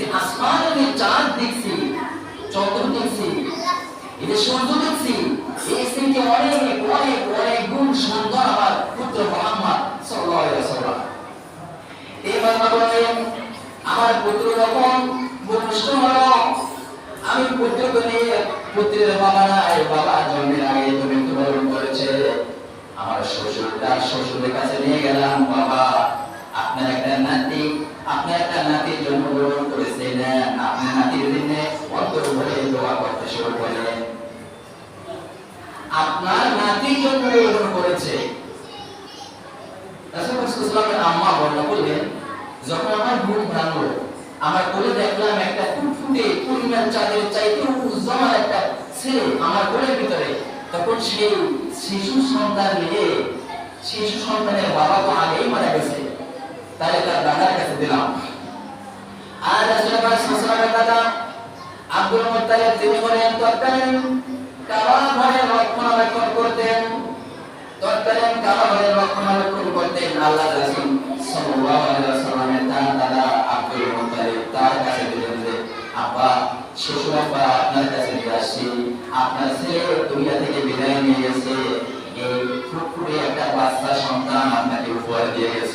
যে আসমানে যে চাঁদ দেখছি চন্দ্র দেখছি এই সূর্য দেখছি, এই থেকে অনেক অনেক অনেক গুণ সুন্দর আমার পুত্র মোহাম্মদ সাল্লাল্লাহু এই বাবা বলেন আমার পুত্র যখন ভূমিষ্ঠ হলো, আমি পুত্রকে নিয়ে পুত্রের বাবা নাই বাবা জন্মের আগে তো মৃত্যুবরণ করেছে। আমার শ্বশুর, তার শ্বশুরের কাছে নিয়ে গেলাম, বাবা, আপনার একটা নাতি আপনার একটা নাতির জন্মগ্রহণ করেছেন আপনার নাতির দিনে অন্তর ভরে দোয়া করতে শুরু করলেন। আপনার নাতির জন্মগ্রহণ করেছে। আম্মা বর্ণনা করলেন, যখন আমার ঘুম ভাঙলো, আমার কোলে দেখলাম একটা ফুটফুটে পরিমাণ চাঁদের চাইতে উজ্জ্বল একটা ছেলে আমার কোলের ভিতরে। তখন সেই শিশু সন্তান নিয়ে শিশু সন্তানের বাবা তাহলে আর রাসূলুল্লাহ দাদা আব্দুল মুত্তালিব তার কাছে দিলেন যে, আব্বা আব্বা, আপনার কাছে আপনার ছেলে দুনিয়া থেকে বিদায় নিয়ে গেছে। এই একটা বাচ্চা সন্তান আপনাকে উপহার দিয়ে গেছে।